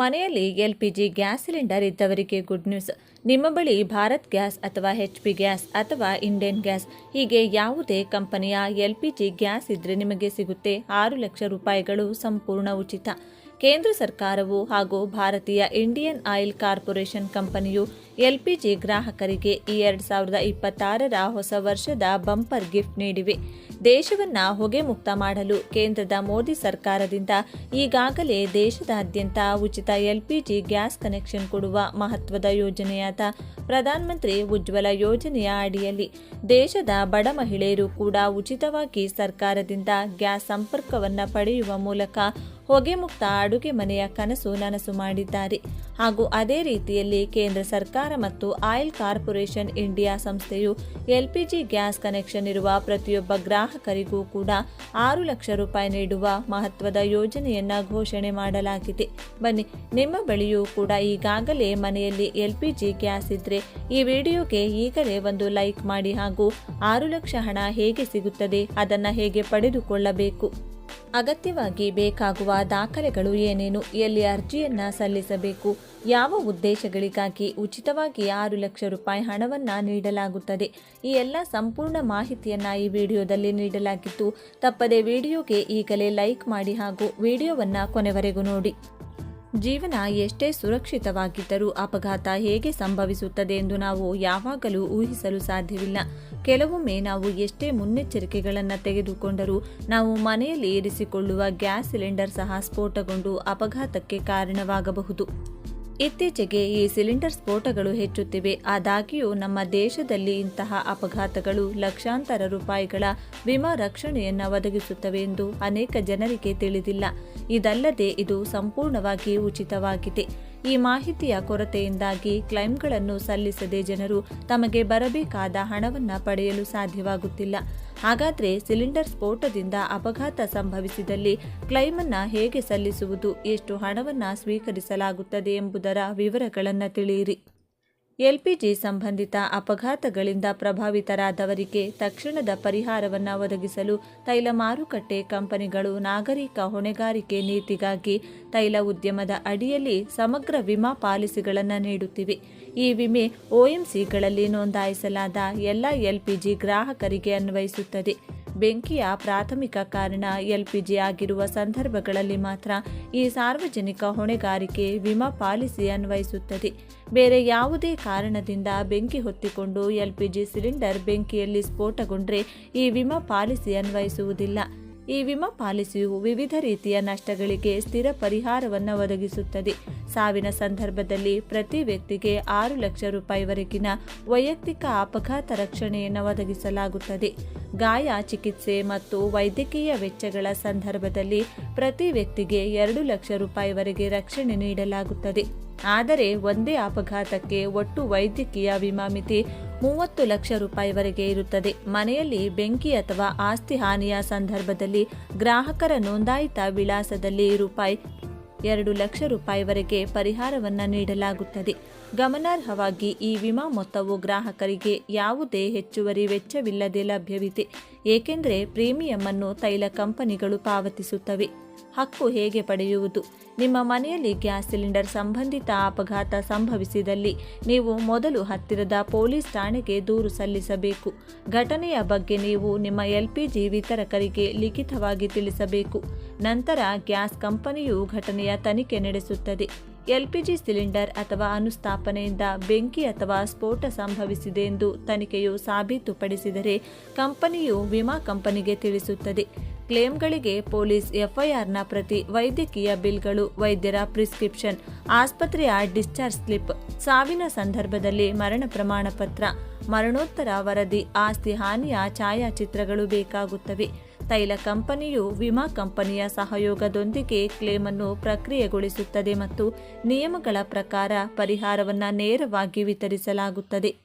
ಮನೆಯಲ್ಲಿ L P G gas cylinder ಇದ್ದವರಿಗೆ good news. ನಿಮ್ಮ ಬಳಿ ಭಾರತ್ ಗ್ಯಾಸ್ ಅಥವಾ ಎಚ್ ಪಿ ಗ್ಯಾಸ್ ಅಥವಾ ಇಂಡಿಯನ್ ಗ್ಯಾಸ್, ಹೀಗೆ ಯಾವುದೇ ಕಂಪನಿಯ ಎಲ್ ಪಿ ಜಿ ಗ್ಯಾಸ್ ಇದ್ರೆ ನಿಮಗೆ ಸಿಗುತ್ತೆ ಆರು ಲಕ್ಷ ರೂಪಾಯಿಗಳು ಸಂಪೂರ್ಣ ಉಚಿತ. ಕೇಂದ್ರ ಸರ್ಕಾರವು ಹಾಗೂ ಭಾರತೀಯ ಇಂಡಿಯನ್ ಆಯಿಲ್ ಕಾರ್ಪೊರೇಷನ್ ಕಂಪನಿಯು ಜಿ ಗ್ರಾಹಕರಿಗೆ ಈ ಎರಡು ಸಾವಿರದ ಇಪ್ಪತ್ತಾರರ ಹೊಸ ವರ್ಷದ ಬಂಪರ್ ಗಿಫ್ಟ್ ನೀಡಿವೆ. ದೇಶವನ್ನ ಹೊಗೆ ಮುಕ್ತ ಮಾಡಲು ಕೇಂದ್ರದ ಮೋದಿ ಸರ್ಕಾರದಿಂದ ಈಗಾಗಲೇ ದೇಶದಾದ್ಯಂತ ಉಚಿತ ಎಲ್ಪಿಜಿ ಗ್ಯಾಸ್ ಕನೆಕ್ಷನ್ ಕೊಡುವ ಮಹತ್ವದ ಯೋಜನೆಯಾದ ಪ್ರಧಾನಮಂತ್ರಿ ಉಜ್ವಲ ಯೋಜನೆಯ ಅಡಿಯಲ್ಲಿ ದೇಶದ ಬಡ ಮಹಿಳೆಯರು ಕೂಡ ಉಚಿತವಾಗಿ ಸರ್ಕಾರದಿಂದ ಗ್ಯಾಸ್ ಸಂಪರ್ಕವನ್ನು ಪಡೆಯುವ ಮೂಲಕ ಹೊಗೆ ಮುಕ್ತ ಅಡುಗೆ ಮನೆಯ ಕನಸು ನನಸು ಮಾಡಿದ್ದಾರೆ. ಹಾಗೂ ಅದೇ ರೀತಿಯಲ್ಲಿ ಕೇಂದ್ರ ಸರ್ಕಾರ ಮತ್ತು ಆಯಿಲ್ ಕಾರ್ಪೊರೇಷನ್ ಇಂಡಿಯಾ ಸಂಸ್ಥೆಯು ಎಲ್ಪಿಜಿ ಗ್ಯಾಸ್ ಕನೆಕ್ಷನ್ ಇರುವ ಪ್ರತಿಯೊಬ್ಬ ಗ್ರಾಹಕರಿಗೂ ಕೂಡ ಆರು ಲಕ್ಷ ರೂಪಾಯಿ ನೀಡುವ ಮಹತ್ವದ ಯೋಜನೆಯನ್ನ ಘೋಷಣೆ ಮಾಡಲಾಗಿದೆ. ಬನ್ನಿ, ನಿಮ್ಮ ಬಳಿಯೂ ಕೂಡ ಈಗಾಗಲೇ ಮನೆಯಲ್ಲಿ ಎಲ್ಪಿಜಿ ಗ್ಯಾಸ್ ಇದ್ರೆ ಈ ವಿಡಿಯೋಗೆ ಈಗಲೇ ಒಂದು ಲೈಕ್ ಮಾಡಿ ಹಾಗೂ ಆರು ಲಕ್ಷ ಹಣ ಹೇಗೆ ಸಿಗುತ್ತದೆ ಅದನ್ನ ಹೇಗೆ ಪಡೆದುಕೊಳ್ಳಬೇಕು? ಅಗತ್ಯವಾಗಿ ಬೇಕಾಗುವ ದಾಖಲೆಗಳು ಏನೇನು, ಎಲ್ಲಿ ಅರ್ಜಿಯನ್ನ ಸಲ್ಲಿಸಬೇಕು, ಯಾವ ಉದ್ದೇಶಗಳಿಗಾಗಿ ಉಚಿತವಾಗಿ ಆರು ಲಕ್ಷ ರೂಪಾಯಿ ಹಣವನ್ನ ನೀಡಲಾಗುತ್ತದೆ. ಈ ಎಲ್ಲ ಸಂಪೂರ್ಣ ಮಾಹಿತಿಯನ್ನ ಈ ವಿಡಿಯೋದಲ್ಲಿ ನೀಡಲಾಗಿದ್ದು ತಪ್ಪದೆ ವಿಡಿಯೋಗೆ ಈಗಲೇ ಲೈಕ್ ಮಾಡಿ ಹಾಗೂ ವಿಡಿಯೋವನ್ನ ಕೊನೆವರೆಗೂ ನೋಡಿ. ಜೀವನ ಎಷ್ಟೇ ಸುರಕ್ಷಿತವಾಗಿದ್ದರೂ ಅಪಘಾತ ಹೇಗೆ ಸಂಭವಿಸುತ್ತದೆ ಎಂದು ನಾವು ಯಾವಾಗಲೂ ಊಹಿಸಲು ಸಾಧ್ಯವಿಲ್ಲ. ಕೆಲವೊಮ್ಮೆ ನಾವು ಎಷ್ಟೇ ಮುನ್ನೆಚ್ಚರಿಕೆಗಳನ್ನು ತೆಗೆದುಕೊಂಡರೂ ನಾವು ಮನೆಯಲ್ಲಿ ಇರಿಸಿಕೊಳ್ಳುವ ಗ್ಯಾಸ್ ಸಿಲಿಂಡರ್ ಸಹ ಸ್ಫೋಟಗೊಂಡು ಅಪಘಾತಕ್ಕೆ ಕಾರಣವಾಗಬಹುದು. ಇತ್ತೀಚೆಗೆ ಈ ಸಿಲಿಂಡರ್ ಸ್ಫೋಟಗಳು ಹೆಚ್ಚುತ್ತಿವೆ. ಆದಾಗ್ಯೂ, ನಮ್ಮ ದೇಶದಲ್ಲಿ ಇಂತಹ ಅಪಘಾತಗಳು ಲಕ್ಷಾಂತರ ರೂಪಾಯಿಗಳ ವಿಮಾ ರಕ್ಷಣೆಯನ್ನು ಒದಗಿಸುತ್ತವೆ ಎಂದು ಅನೇಕ ಜನರಿಗೆ ತಿಳಿದಿಲ್ಲ. ಇದಲ್ಲದೆ, ಇದು ಸಂಪೂರ್ಣವಾಗಿ ಉಚಿತವಾಗಿದೆ. ಈ ಮಾಹಿತಿಯ ಕೊರತೆಯಿಂದಾಗಿ ಕ್ಲೈಮ್ಗಳನ್ನು ಸಲ್ಲಿಸದೆ ಜನರು ತಮಗೆ ಬರಬೇಕಾದ ಹಣವನ್ನು ಪಡೆಯಲು ಸಾಧ್ಯವಾಗುತ್ತಿಲ್ಲ. ಹಾಗಾದ್ರೆ ಸಿಲಿಂಡರ್ ಸ್ಫೋಟದಿಂದ ಅಪಘಾತ ಸಂಭವಿಸಿದಲ್ಲಿ ಕ್ಲೈಮನ್ನು ಹೇಗೆ ಸಲ್ಲಿಸುವುದು? ಎಷ್ಟು ಹಣವನ್ನು ಸ್ವೀಕರಿಸಲಾಗುತ್ತದೆ ಎಂಬುದರ ವಿವರಗಳನ್ನು ತಿಳಿಯಿರಿ. ಎಲ್ಪಿಜಿ ಸಂಬಂಧಿತ ಅಪಘಾತಗಳಿಂದ ಪ್ರಭಾವಿತರಾದವರಿಗೆ ತಕ್ಷಣದ ಪರಿಹಾರವನ್ನು ಒದಗಿಸಲು ತೈಲ ಮಾರುಕಟ್ಟೆ ಕಂಪನಿಗಳು ನಾಗರಿಕ ಹೊಣೆಗಾರಿಕೆ ನೀತಿಗಾಗಿ ತೈಲ ಉದ್ಯಮದ ಅಡಿಯಲ್ಲಿ ಸಮಗ್ರ ವಿಮಾ ಪಾಲಿಸಿಗಳನ್ನು ನೀಡುತ್ತಿವೆ. ಈ ವಿಮೆ ಒಎಂಸಿಗಳಲ್ಲಿ ನೋಂದಾಯಿಸಲಾದ ಎಲ್ಲ ಎಲ್ಪಿಜಿ ಗ್ರಾಹಕರಿಗೆ ಅನ್ವಯಿಸುತ್ತದೆ. ಬೆಂಕಿಯ ಪ್ರಾಥಮಿಕ ಕಾರಣ ಎಲ್ಪಿಜಿ ಆಗಿರುವ ಸಂದರ್ಭಗಳಲ್ಲಿ ಮಾತ್ರ ಈ ಸಾರ್ವಜನಿಕ ಹೊಣೆಗಾರಿಕೆ ವಿಮಾ ಪಾಲಿಸಿ ಅನ್ವಯಿಸುತ್ತದೆ. ಬೇರೆ ಯಾವುದೇ ಕಾರಣದಿಂದ ಬೆಂಕಿ ಹೊತ್ತಿಕೊಂಡು ಎಲ್ಪಿಜಿ ಸಿಲಿಂಡರ್ ಬೆಂಕಿಯಲ್ಲಿ ಸ್ಫೋಟಗೊಂಡ್ರೆ ಈ ವಿಮಾ ಪಾಲಿಸಿ ಅನ್ವಯಿಸುವುದಿಲ್ಲ. ಈ ವಿಮಾ ಪಾಲಿಸಿಯು ವಿವಿಧ ರೀತಿಯ ನಷ್ಟಗಳಿಗೆ ಸ್ಥಿರ ಪರಿಹಾರವನ್ನು ಒದಗಿಸುತ್ತದೆ. ಸಾವಿನ ಸಂದರ್ಭದಲ್ಲಿ ಪ್ರತಿ ವ್ಯಕ್ತಿಗೆ ಆರು ಲಕ್ಷ ರೂಪಾಯಿವರೆಗಿನ ವೈಯಕ್ತಿಕ ಅಪಘಾತ ರಕ್ಷಣೆಯನ್ನು ಒದಗಿಸಲಾಗುತ್ತದೆ. ಗಾಯ, ಚಿಕಿತ್ಸೆ ಮತ್ತು ವೈದ್ಯಕೀಯ ವೆಚ್ಚಗಳ ಸಂದರ್ಭದಲ್ಲಿ ಪ್ರತಿ ವ್ಯಕ್ತಿಗೆ ಎರಡು ಲಕ್ಷ ರೂಪಾಯಿವರೆಗೆ ರಕ್ಷಣೆ ನೀಡಲಾಗುತ್ತದೆ. ಆದರೆ ಒಂದೇ ಅಪಘಾತಕ್ಕೆ ಒಟ್ಟು ವೈದ್ಯಕೀಯ ವಿಮಾ ಮಿತಿ ಮೂವತ್ತು ಲಕ್ಷ ರೂಪಾಯಿವರೆಗೆ ಇರುತ್ತದೆ. ಮನೆಯಲ್ಲಿ ಬೆಂಕಿ ಅಥವಾ ಆಸ್ತಿ ಹಾನಿಯ ಸಂದರ್ಭದಲ್ಲಿ ಗ್ರಾಹಕರ ನೋಂದಾಯಿತ ವಿಳಾಸದಲ್ಲಿ ರೂಪಾಯಿ ಎರಡು ಲಕ್ಷ ರೂಪಾಯಿವರೆಗೆ ಪರಿಹಾರವನ್ನು ನೀಡಲಾಗುತ್ತದೆ. ಗಮನಾರ್ಹವಾಗಿ ಈ ವಿಮಾ ಮೊತ್ತವು ಗ್ರಾಹಕರಿಗೆ ಯಾವುದೇ ಹೆಚ್ಚುವರಿ ವೆಚ್ಚವಿಲ್ಲದೆ ಲಭ್ಯವಿದೆ. ಏಕೆಂದರೆ ಪ್ರೀಮಿಯಂ ಅನ್ನು ತೈಲ ಕಂಪನಿಗಳು ಪಾವತಿಸುತ್ತವೆ. ಹಕ್ಕು ಹೇಗೆ ಪಡೆಯುವುದು? ನಿಮ್ಮ ಮನೆಯಲ್ಲಿ ಗ್ಯಾಸ್ ಸಿಲಿಂಡರ್ ಸಂಬಂಧಿತ ಅಪಘಾತ ಸಂಭವಿಸಿದಲ್ಲಿ ನೀವು ಮೊದಲು ಹತ್ತಿರದ ಪೊಲೀಸ್ ಠಾಣೆಗೆ ದೂರು ಸಲ್ಲಿಸಬೇಕು. ಘಟನೆಯ ಬಗ್ಗೆ ನೀವು ನಿಮ್ಮ ಎಲ್ಪಿಜಿ ವಿತರಕರಿಗೆ ಲಿಖಿತವಾಗಿ ತಿಳಿಸಬೇಕು. ನಂತರ ಗ್ಯಾಸ್ ಕಂಪನಿಯು ಘಟನೆಯ ತನಿಖೆ ನಡೆಸುತ್ತದೆ. ಎಲ್ಪಿಜಿ ಸಿಲಿಂಡರ್ ಅಥವಾ ಅನುಸ್ಥಾಪನೆಯಿಂದ ಬೆಂಕಿ ಅಥವಾ ಸ್ಫೋಟ ಸಂಭವಿಸಿದೆ ಎಂದು ತನಿಖೆಯು ಸಾಬೀತುಪಡಿಸಿದರೆ ಕಂಪನಿಯು ವಿಮಾ ಕಂಪನಿಗೆ ತಿಳಿಸುತ್ತದೆ. ಕ್ಲೇಮ್ಗಳಿಗೆ ಪೊಲೀಸ್ ಎಫ್ಐಆರ್ನ ಪ್ರತಿ ವೈದ್ಯಕೀಯ ಬಿಲ್ಗಳು, ವೈದ್ಯರ ಪ್ರಿಸ್ಕ್ರಿಪ್ಷನ್, ಆಸ್ಪತ್ರೆಯ ಡಿಸ್ಚಾರ್ಜ್ ಸ್ಲಿಪ್, ಸಾವಿನ ಸಂದರ್ಭದಲ್ಲಿ ಮರಣ ಪ್ರಮಾಣ ಪತ್ರ ಮರಣೋತ್ತರ ವರದಿ, ಆಸ್ತಿ ಹಾನಿಯ ಛಾಯಾಚಿತ್ರಗಳು ಬೇಕಾಗುತ್ತವೆ. ತೈಲ ಕಂಪನಿಯು ವಿಮಾ ಕಂಪನಿಯ ಸಹಯೋಗದೊಂದಿಗೆ ಕ್ಲೇಮ್ ಅನ್ನು ಪ್ರಕ್ರಿಯೆಗೊಳಿಸುತ್ತದೆ ಮತ್ತು ನಿಯಮಗಳ ಪ್ರಕಾರ ಪರಿಹಾರವನ್ನು ನೇರವಾಗಿ ವಿತರಿಸಲಾಗುತ್ತದೆ.